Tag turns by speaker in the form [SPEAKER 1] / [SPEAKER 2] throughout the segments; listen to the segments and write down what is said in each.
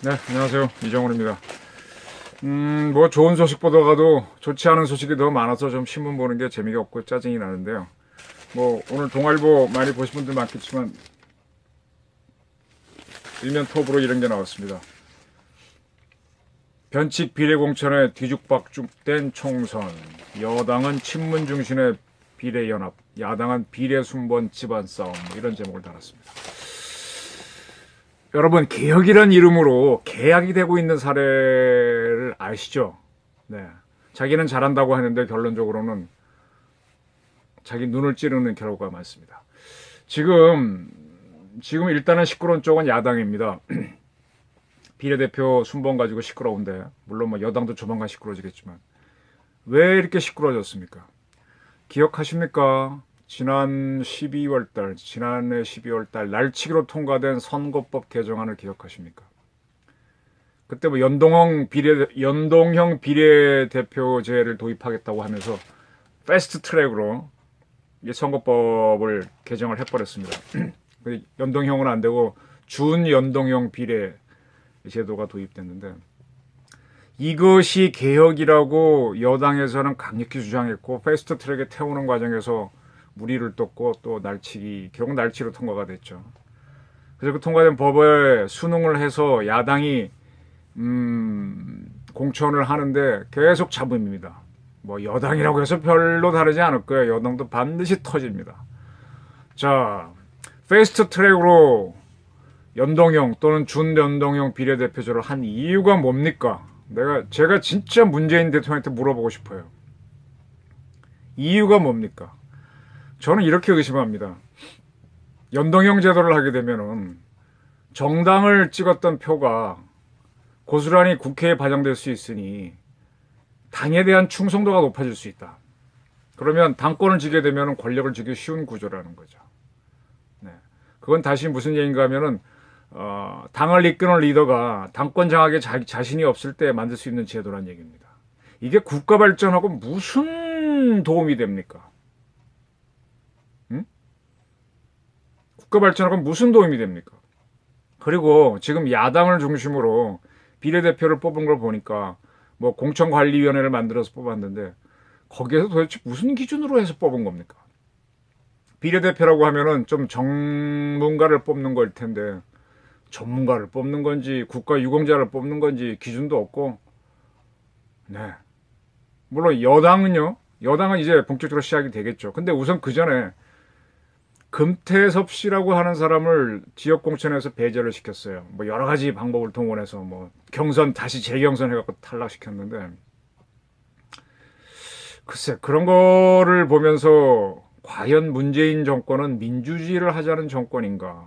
[SPEAKER 1] 네, 안녕하세요. 이정훈입니다. 음, 뭐 좋은 소식 보다가도 좋지 않은 소식이 너무 많아서 좀 신문 보는 게 재미가 없고 짜증이 나는데요. 뭐 오늘 동아일보 많이 보신 분들 많겠지만 일면 톱으로 이런 게 나왔습니다. 변칙 비례 공천에 뒤죽박죽된 총선. 여당은 친문 중심의 비례 연합, 야당은 비례 순번 집안 싸움 뭐 이런 제목을 달았습니다. 여러분 개혁이란 이름으로 계약이 되고 있는 사례를 아시죠? 네. 자기는 잘한다고 하는데 결론적으로는 자기 눈을 찌르는 결과가 많습니다. 지금 지금 일단은 시끄러운 쪽은 야당입니다. 비례대표 순번 가지고 시끄러운데 물론 뭐 여당도 조만간 시끄러지겠지만 왜 이렇게 시끄러졌습니까? 기억하십니까? 지난 12월 달, 지난해 12월 달 날치기로 통과된 선거법 개정안을 기억하십니까? 그때 뭐 연동형 비례 연동형 비례대표제를 도입하겠다고 하면서 패스트 트랙으로 이 선거법을 개정을 해버렸습니다. 연동형은 안 되고 준연동형 비례 제도가 도입됐는데 이것이 개혁이라고 여당에서는 강력히 주장했고 패스트 트랙에 태우는 과정에서 무리를 떴고 또 날치기 결국 날치로 통과가 됐죠. 그래서 그 통과된 법에 수능을 해서 야당이 음, 공천을 하는데 계속 잡음입니다. 뭐 여당이라고 해서 별로 다르지 않을 거예요. 여당도 반드시 터집니다. 자, 패스트 트랙으로 연동형 또는 준연동형 비례대표제를 한 이유가 뭡니까? 내가 제가 진짜 문재인 대통령한테 물어보고 싶어요. 이유가 뭡니까? 저는 이렇게 의심합니다. 연동형 제도를 하게 되면은 정당을 찍었던 표가 고스란히 국회에 반영될 수 있으니 당에 대한 충성도가 높아질 수 있다. 그러면 당권을 지게 되면 권력을 쥐기 쉬운 구조라는 거죠. 네. 그건 다시 무슨 얘기인가 하면은 어, 당을 이끄는 리더가 당권 장악에 자, 자신이 없을 때 만들 수 있는 제도란 얘기입니다. 이게 국가 발전하고 무슨 도움이 됩니까? 국가 발전하고 무슨 도움이 됩니까? 그리고 지금 야당을 중심으로 비례대표를 뽑은 걸 보니까 뭐 공천관리위원회를 만들어서 뽑았는데 거기에서 도대체 무슨 기준으로 해서 뽑은 겁니까? 비례대표라고 하면은 좀 전문가를 뽑는 걸 텐데 전문가를 뽑는 건지 국가 유공자를 뽑는 건지 기준도 없고 네 물론 여당은요 여당은 이제 본격적으로 시작이 되겠죠 근데 우선 그 전에 금태섭 씨라고 하는 사람을 지역 공천에서 배제를 시켰어요 뭐 여러 가지 방법을 동원해서 뭐 경선 다시 재경선 해갖고 탈락시켰는데 글쎄 그런 거를 보면서 과연 문재인 정권은 민주주의를 하자는 정권인가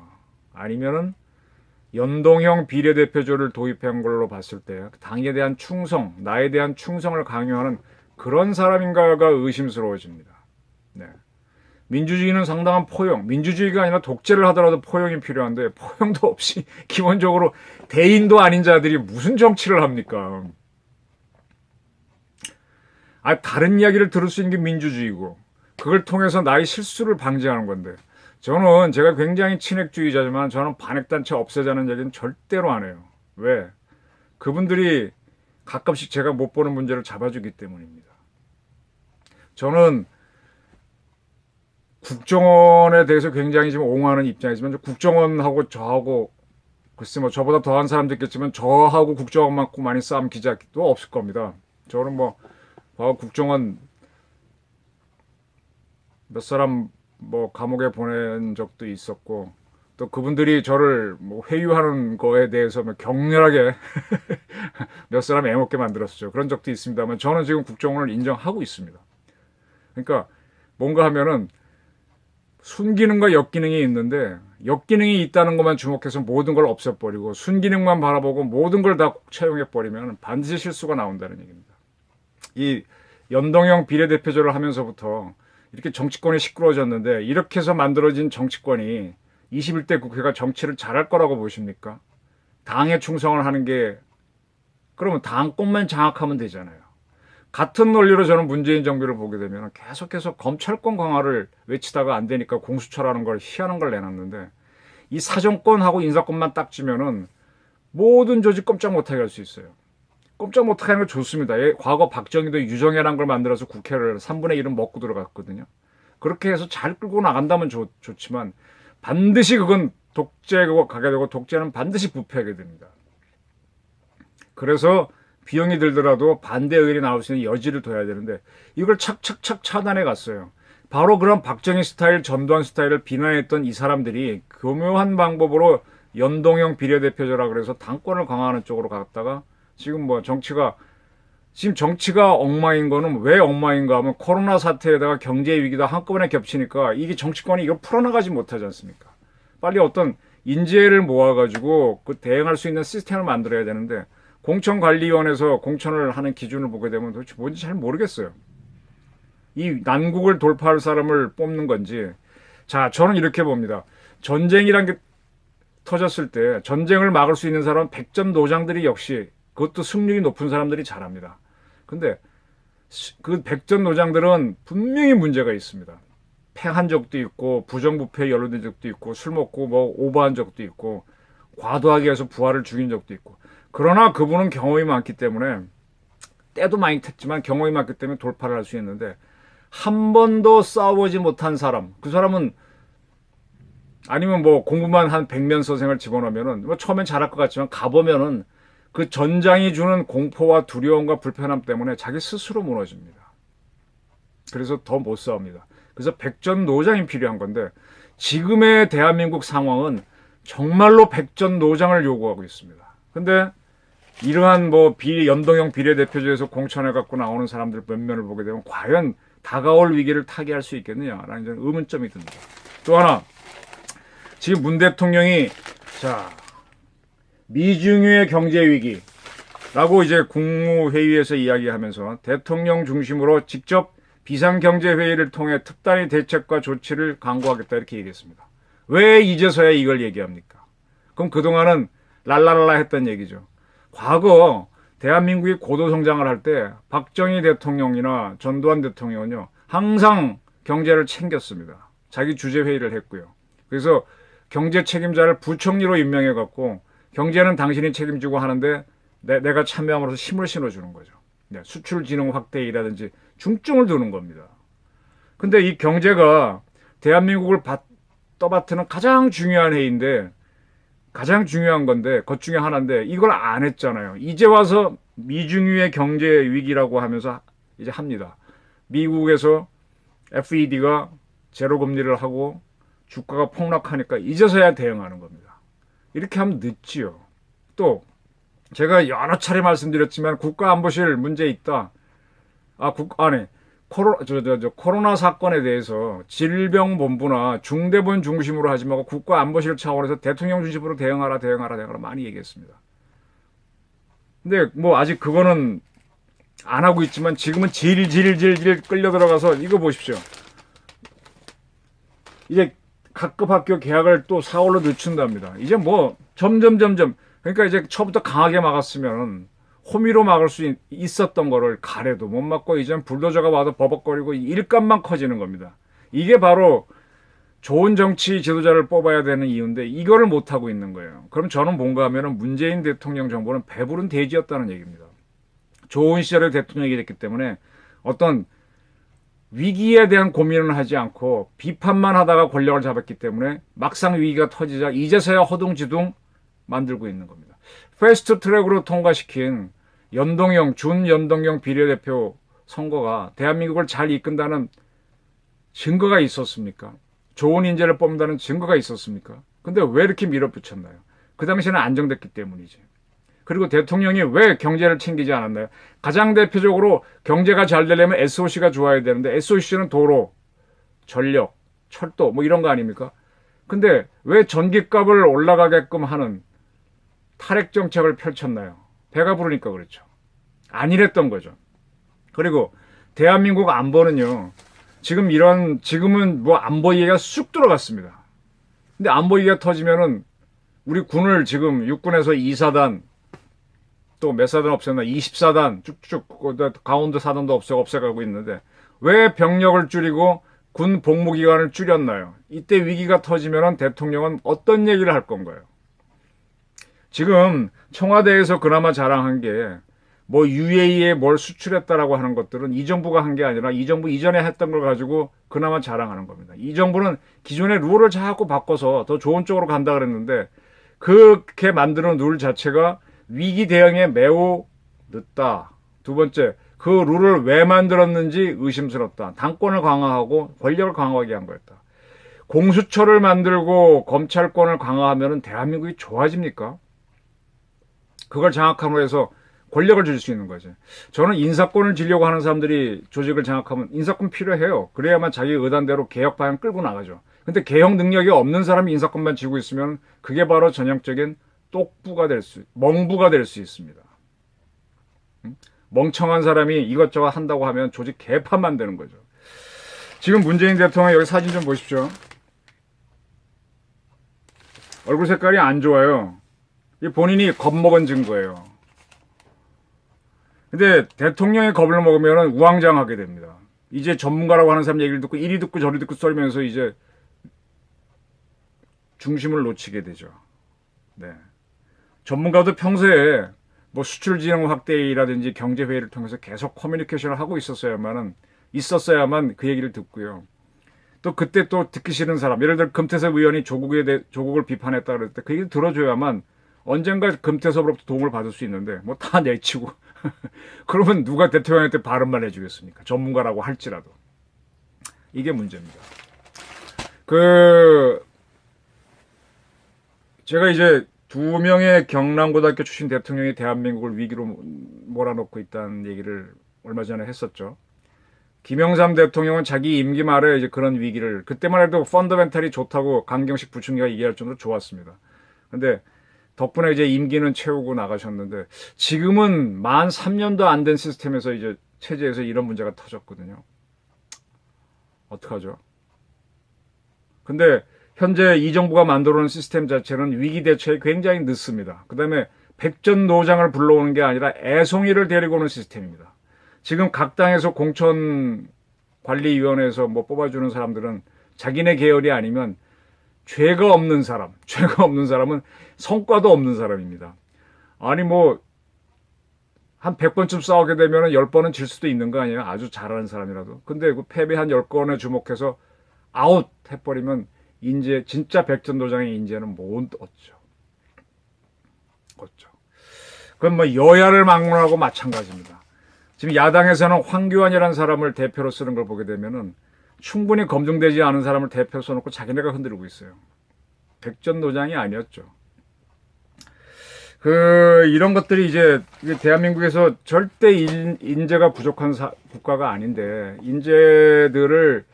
[SPEAKER 1] 아니면은 연동형 비례대표제를 도입한 걸로 봤을 때 당에 대한 충성, 나에 대한 충성을 강요하는 그런 사람인가가 의심스러워집니다. 네. 민주주의는 상당한 포용, 민주주의가 아니라 독재를 하더라도 포용이 필요한데 포용도 없이 기본적으로 대인도 아닌 자들이 무슨 정치를 합니까? 아, 다른 이야기를 들을 수 있는 게 민주주의고 그걸 통해서 나의 실수를 방지하는 건데 저는 제가 굉장히 친핵주의자지만 저는 반핵단체 없애자는 얘기는 절대로 안 해요. 왜? 그분들이 가끔씩 제가 못 보는 문제를 잡아주기 때문입니다. 저는 국정원에 대해서 굉장히 지금 옹호하는 입장이지만 국정원하고 저하고 글쎄 뭐 저보다 더한 사람도 있겠지만 저하고 국정원만큼 많이 싸움 기자도 없을 겁니다. 저는 뭐 국정원 몇 사람 뭐 감옥에 보낸 적도 있었고 또 그분들이 저를 뭐 회유하는 거에 대해서 뭐 격렬하게 몇 사람 애먹게 만들었죠. 그런 적도 있습니다만 저는 지금 국정원을 인정하고 있습니다. 그러니까 뭔가 하면은 순기능과 역기능이 있는데 역기능이 있다는 것만 주목해서 모든 걸 없애버리고 순기능만 바라보고 모든 걸 다 채용해버리면 반드시 실수가 나온다는 얘기입니다. 이 연동형 비례대표제를 하면서부터 이렇게 정치권이 시끄러워졌는데 이렇게 해서 만들어진 정치권이 21대 국회가 정치를 잘할 거라고 보십니까? 당에 충성을 하는 게 그러면 당권만 장악하면 되잖아요. 같은 논리로 저는 문재인 정부를 보게 되면 계속해서 검찰권 강화를 외치다가 안 되니까 공수처라는 걸 희한한 걸 내놨는데 이 사정권하고 인사권만 딱 쥐면은 모든 조직 꼼짝 못하게 할 수 있어요. 꼼짝 못하게 하는 거 좋습니다. 예, 과거 박정희도 유정회란 걸 만들어서 국회를 3분의 1은 먹고 들어갔거든요. 그렇게 해서 잘 끌고 나간다면 좋, 좋지만 반드시 그건 독재가 가게 되고 독재는 반드시 부패하게 됩니다. 그래서 비용이 들더라도 반대 의견이 나올 수 있는 여지를 둬야 되는데 이걸 착착착 차단해 갔어요. 바로 그런 박정희 스타일, 전두환 스타일을 비난했던 이 사람들이 교묘한 방법으로 연동형 비례대표제라 그래서 당권을 강화하는 쪽으로 갔다가 지금 뭐 정치가 지금 정치가 엉망인 거는 왜 엉망인가 하면 코로나 사태에다가 경제 위기가 한꺼번에 겹치니까 이게 정치권이 이걸 풀어나가지 못하지 않습니까? 빨리 어떤 인재를 모아가지고 그 대응할 수 있는 시스템을 만들어야 되는데 공천관리위원회에서 공천을 하는 기준을 보게 되면 도대체 뭔지 잘 모르겠어요. 이 난국을 돌파할 사람을 뽑는 건지. 자, 저는 이렇게 봅니다. 전쟁이란 게 터졌을 때 전쟁을 막을 수 있는 사람은 백전 노장들이 역시 그것도 승률이 높은 사람들이 잘합니다. 근데 시- 그 백전 노장들은 분명히 문제가 있습니다. 패한 적도 있고 부정부패에 연루된 적도 있고 술 먹고 뭐 오버한 적도 있고 과도하게 해서 부하를 죽인 적도 있고 그러나 그분은 경험이 많기 때문에 때도 많이 탔지만 경험이 많기 때문에 돌파를 할 수 있는데 한 번도 싸워보지 못한 사람 그 사람은 아니면 뭐 공부만 한 백면 서생을 집어넣으면은 뭐 처음엔 잘할 것 같지만 가보면은 그 전장이 주는 공포와 두려움과 불편함 때문에 자기 스스로 무너집니다. 그래서 더 못 싸웁니다. 그래서 백전노장이 필요한 건데 지금의 대한민국 상황은 정말로 백전노장을 요구하고 있습니다. 근데 이러한 뭐 비 연동형 비례대표제에서 공천해 갖고 나오는 사람들 몇 면을 보게 되면 과연 다가올 위기를 타개할 수 있겠느냐라는 저는 의문점이 듭니다. 또 하나 지금 문 대통령이 자 미중유의 경제 위기 라고 이제 국무회의에서 이야기하면서 대통령 중심으로 직접 비상경제회의를 통해 특단의 대책과 조치를 강구하겠다 이렇게 얘기했습니다. 왜 이제서야 이걸 얘기합니까? 그럼 그동안은 랄랄랄라 했던 얘기죠. 과거 대한민국이 고도 성장을 할 때 박정희 대통령이나 전두환 대통령은요 항상 경제를 챙겼습니다. 자기 주재 회의를 했고요. 그래서 경제 책임자를 부총리로 임명해 갖고 경제는 당신이 책임지고 하는데 내, 가 참여함으로써 힘을 실어주는 거죠. 네, 수출 진흥 확대이라든지 중점을 두는 겁니다. 근데 이 경제가 대한민국을 바- 떠받드는 가장 중요한 회의인데 가장 중요한 건데 것 중에 하나인데 이걸 안 했잖아요. 이제 와서 미중유의 경제 위기라고 하면서 이제 합니다. 미국에서 FED가 제로 금리를 하고 주가가 폭락하니까 이제서야 대응하는 겁니다. 이렇게 하면 늦지요. 또 제가 여러 차례 말씀드렸지만 국가 안보실 문제 있다. 아, 국 아니 코로 저, 저, 저, 코로나 사건에 대해서 질병본부나 중대본 중심으로 하지 말고 국가안보실 차원에서 대통령 중심으로 대응하라, 대응하라, 대응하라 많이 얘기했습니다. 근데 뭐 아직 그거는 안 하고 있지만 지금은 질질질질 끌려 들어가서 이거 보십시오. 이제 각급 학교 개학을 또 4월로 늦춘답니다. 이제 뭐 점점 점점 그러니까 이제 처음부터 강하게 막았으면 호미로 막을 수 있- 있었던 거를 가래도 못 막고 이젠 불도저가 와도 버벅거리고 일감만 커지는 겁니다. 이게 바로 좋은 정치 지도자를 뽑아야 되는 이유인데 이거를 못 하고 있는 거예요. 그럼 저는 뭔가 하면은 문재인 대통령 정부는 배부른 돼지였다는 얘기입니다. 좋은 시절에 대통령이 됐기 때문에 어떤 위기에 대한 고민을 하지 않고 비판만 하다가 권력을 잡았기 때문에 막상 위기가 터지자 이제서야 허둥지둥 만들고 있는 겁니다. 패스트 트랙으로 통과시킨 연동형, 준연동형 비례대표 선거가 대한민국을 잘 이끈다는 증거가 있었습니까? 좋은 인재를 뽑는다는 증거가 있었습니까? 근데 왜 이렇게 밀어붙였나요? 그 당시에는 안정됐기 때문이지. 그리고 대통령이 왜 경제를 챙기지 않았나요? 가장 대표적으로 경제가 잘 되려면 SOC가 좋아야 되는데 SOC는 도로, 전력, 철도 뭐 이런 거 아닙니까? 근데 왜 전기값을 올라가게끔 하는 탈핵 정책을 펼쳤나요? 배가 부르니까 그렇죠. 아니랬던 거죠. 그리고 대한민국 안보는요. 지금 이런 지금은 뭐 안보 얘기가 쑥 들어갔습니다. 근데 안보 얘기가 터지면은 우리 군을 지금 육군에서 2사단 또 몇 사단 없앴나 24단 쭉쭉 그 강원도 사단도 없애 없애가고 있는데 왜 병력을 줄이고 군 복무 기간을 줄였나요? 이때 위기가 터지면은 대통령은 어떤 얘기를 할 건가요? 지금 청와대에서 그나마 자랑한 게 뭐 UAE에 뭘 수출했다라고 하는 것들은 이 정부가 한 게 아니라 이 정부 이전에 했던 걸 가지고 그나마 자랑하는 겁니다. 이 정부는 기존의 룰을 자꾸 바꿔서 더 좋은 쪽으로 간다 그랬는데 그렇게 만드는 룰 자체가 위기 대응에 매우 늦다. 두 번째, 그 룰을 왜 만들었는지 의심스럽다. 당권을 강화하고 권력을 강화하게 한 거였다. 공수처를 만들고 검찰권을 강화하면 대한민국이 좋아집니까? 그걸 장악함으로 해서 권력을 줄 수 있는 거죠. 저는 인사권을 지려고 하는 사람들이 조직을 장악하면 인사권 필요해요. 그래야만 자기 의단대로 개혁 방향 끌고 나가죠. 근데 개혁 능력이 없는 사람이 인사권만 쥐고 있으면 그게 바로 전형적인 똑부가 될 수, 멍부가 될 수 있습니다. 음? 멍청한 사람이 이것저것 한다고 하면 조직 개판만 되는 거죠. 지금 문재인 대통령 여기 사진 좀 보십시오. 얼굴 색깔이 안 좋아요. 이 본인이 겁먹은 증거예요. 근데 대통령이 겁을 먹으면 우왕좌왕하게 됩니다. 이제 전문가라고 하는 사람 얘기를 듣고 이리 듣고 저리 듣고 썰면서 이제 중심을 놓치게 되죠. 네. 전문가도 평소에 뭐 수출 진흥 확대라든지 경제 회의를 통해서 계속 커뮤니케이션을 하고 있었어야만은 있었어야만 그 얘기를 듣고요. 또 그때 또 듣기 싫은 사람, 예를 들어 금태섭 의원이 조국에 대, 조국을 비판했다 그럴 때 그 얘기를 들어줘야만 언젠가 금태섭으로부터 도움을 받을 수 있는데 뭐 다 내치고 그러면 누가 대통령한테 발언만 해주겠습니까? 전문가라고 할지라도 이게 문제입니다. 그 제가 이제 두 명의 경남고등학교 출신 대통령이 대한민국을 위기로 몰아넣고 있다는 얘기를 얼마 전에 했었죠. 김영삼 대통령은 자기 임기 말에 이제 그런 위기를 그때만 해도 펀더멘탈이 좋다고 강경식 부총리가 얘기할 정도로 좋았습니다. 근데 덕분에 이제 임기는 채우고 나가셨는데 지금은 만 3년도 안 된 시스템에서 이제 체제에서 이런 문제가 터졌거든요. 어떡하죠? 근데 현재 이 정부가 만들어 놓은 시스템 자체는 위기 대처에 굉장히 늦습니다. 그 다음에 백전노장을 불러오는 게 아니라 애송이를 데리고 오는 시스템입니다. 지금 각 당에서 공천 관리위원회에서 뭐 뽑아주는 사람들은 자기네 계열이 아니면 죄가 없는 사람, 죄가 없는 사람은 성과도 없는 사람입니다. 아니 뭐 한 100번쯤 싸우게 되면 10번은 질 수도 있는 거 아니에요? 아주 잘하는 사람이라도. 근데 그 패배 한 10건에 주목해서 아웃 해버리면 인재 진짜 백전도장의 인재는 못 얻죠. 얻죠. 그건 뭐 여야를 막론하고 마찬가지입니다. 지금 야당에서는 황교안이라는 사람을 대표로 쓰는 걸 보게 되면은 충분히 검증되지 않은 사람을 대표로 써놓고 자기네가 흔들고 있어요. 백전도장이 아니었죠. 그 이런 것들이 이제 대한민국에서 절대 인, 인재가 부족한 사- 국가가 아닌데 인재들을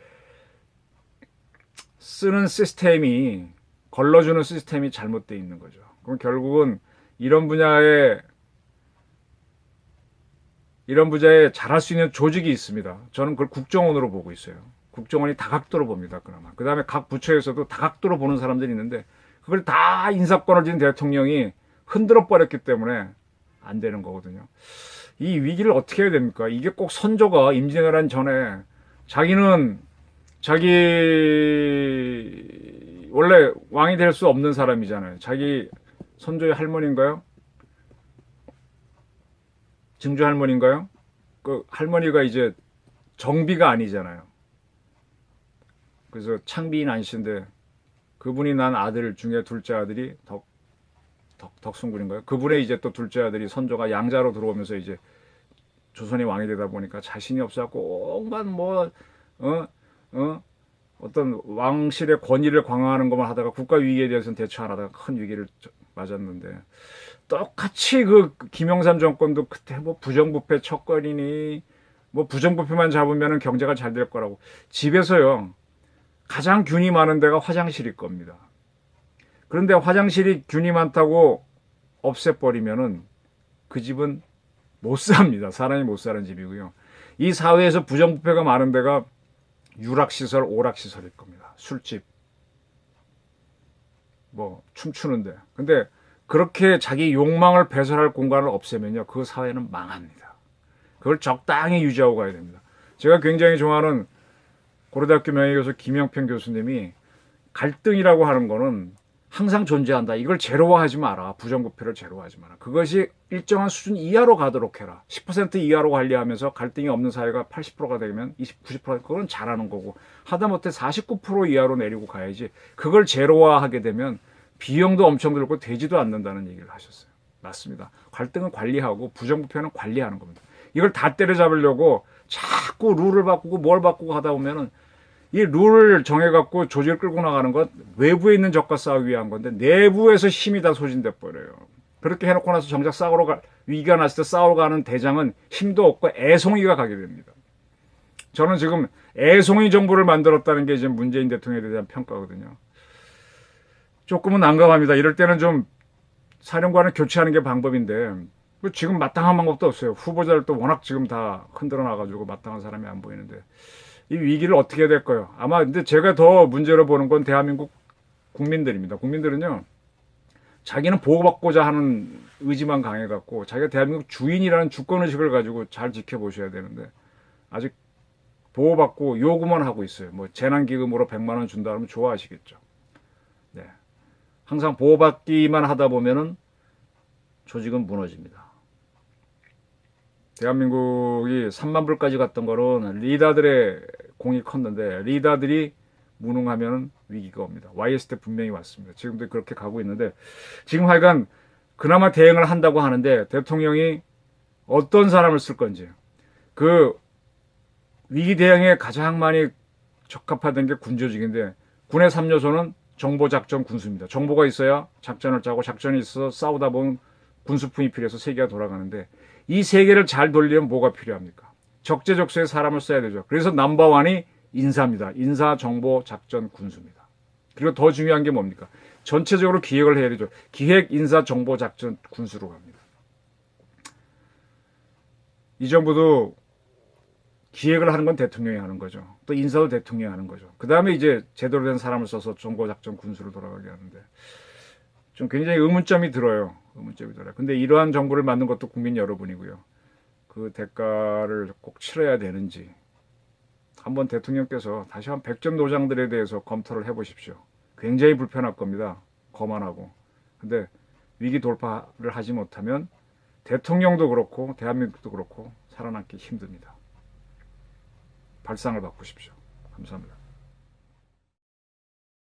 [SPEAKER 1] 쓰는 시스템이 걸러주는 시스템이 잘못돼 있는 거죠. 그럼 결국은 이런 분야에 이런 분야에 잘할 수 있는 조직이 있습니다. 저는 그걸 국정원으로 보고 있어요. 국정원이 다각도로 봅니다. 그나마 그 다음에 각 부처에서도 다각도로 보는 사람들이 있는데 그걸 다 인사권을 쥔 대통령이 흔들어 버렸기 때문에 안 되는 거거든요. 이 위기를 어떻게 해야 됩니까? 이게 꼭 선조가 임진왜란 전에 자기는 자기 원래 왕이 될 수 없는 사람이잖아요. 자기 선조의 할머니인가요? 증조 할머니인가요? 그 할머니가 이제 정비가 아니잖아요. 그래서 창비인 안씨인데 그분이 난 아들 중에 둘째 아들이 덕, 덕 덕순군인가요? 그분의 이제 또 둘째 아들이 선조가 양자로 들어오면서 이제 조선의 왕이 되다 보니까 자신이 없어갖고 온갖 뭐 어? 어? 어떤 왕실의 권위를 강화하는 것만 하다가 국가 위기에 대해서는 대처 안 하다가 큰 위기를 저- 맞았는데 똑같이 그 김영삼 정권도 그때 뭐 부정부패 척거리니 뭐 부정부패만 잡으면 경제가 잘 될 거라고 집에서요 가장 균이 많은 데가 화장실일 겁니다. 그런데 화장실이 균이 많다고 없애버리면은 그 집은 못 삽니다. 사람이 못 사는 집이고요. 이 사회에서 부정부패가 많은 데가 유락시설, 오락시설일 겁니다. 술집, 뭐 춤추는데. 근데 그렇게 자기 욕망을 배설할 공간을 없애면요, 그 사회는 망합니다. 그걸 적당히 유지하고 가야 됩니다. 제가 굉장히 좋아하는 고려대학교 명예교수 김영평 교수님이 갈등이라고 하는 거는 항상 존재한다. 이걸 제로화하지 마라. 부정부패를 제로화하지 마라. 그것이 일정한 수준 이하로 가도록 해라. 10% 이하로 관리하면서 갈등이 없는 사회가 80%가 되면 20, 90% 그건 잘하는 거고 하다못해 49% 이하로 내리고 가야지. 그걸 제로화하게 되면 비용도 엄청 들고 되지도 않는다는 얘기를 하셨어요. 맞습니다. 갈등은 관리하고 부정부패는 관리하는 겁니다. 이걸 다 때려잡으려고 자꾸 룰을 바꾸고 뭘 바꾸고 하다 보면은 이 룰을 정해갖고 조직을 끌고 나가는 건 외부에 있는 적과 싸우기 위한 건데 내부에서 힘이 다 소진돼 버려요. 그렇게 해놓고 나서 정작 싸우러 가, 위기가 났을 때 싸우러 가는 대장은 힘도 없고 애송이가 가게 됩니다. 저는 지금 애송이 정부를 만들었다는 게 지금 문재인 대통령에 대한 평가거든요. 조금은 난감합니다. 이럴 때는 좀 사령관을 교체하는 게 방법인데 뭐 지금 마땅한 방법도 없어요. 후보자를 또 워낙 지금 다 흔들어 놔가지고 마땅한 사람이 안 보이는데 이 위기를 어떻게 해야 될까요? 아마 근데 제가 더 문제로 보는 건 대한민국 국민들입니다. 국민들은요 자기는 보호받고자 하는 의지만 강해 갖고 자기가 대한민국 주인이라는 주권 의식을 가지고 잘 지켜보셔야 되는데 아직 보호받고 요구만 하고 있어요. 뭐 재난기금으로 100만 원 준다 그러면 좋아하시겠죠. 네. 항상 보호받기만 하다 보면은 조직은 무너집니다. 대한민국이 3만 불까지 갔던 거는 리더들의 공이 컸는데 리더들이 무능하면 위기가 옵니다. YS 때 분명히 왔습니다. 지금도 그렇게 가고 있는데 지금 하여간 그나마 대응을 한다고 하는데 대통령이 어떤 사람을 쓸 건지 그 위기 대응에 가장 많이 적합하던 게 군조직인데 군의 3요소는 정보 작전 군수입니다. 정보가 있어야 작전을 짜고 작전이 있어 싸우다 보면 군수품이 필요해서 세계가 돌아가는데 이 세계를 잘 돌리려면 뭐가 필요합니까? 적재적소에 사람을 써야 되죠. 그래서 넘버원이 인사입니다. 인사, 정보, 작전, 군수입니다. 그리고 더 중요한 게 뭡니까? 전체적으로 기획을 해야 되죠. 기획, 인사, 정보, 작전, 군수로 갑니다. 이 정부도 기획을 하는 건 대통령이 하는 거죠. 또 인사도 대통령이 하는 거죠. 그 다음에 이제 제대로 된 사람을 써서 정보, 작전, 군수로 돌아가게 하는데 좀 굉장히 의문점이 들어요. 의문점이 들어요. 근데 이러한 정부를 만든 것도 국민 여러분이고요. 그 대가를 꼭 치러야 되는지 한번 대통령께서 다시 한 100점 노장들에 대해서 검토를 해보십시오. 굉장히 불편할 겁니다. 거만하고. 근데 위기 돌파를 하지 못하면 대통령도 그렇고 대한민국도 그렇고 살아남기 힘듭니다. 발상을 바꾸십시오. 감사합니다.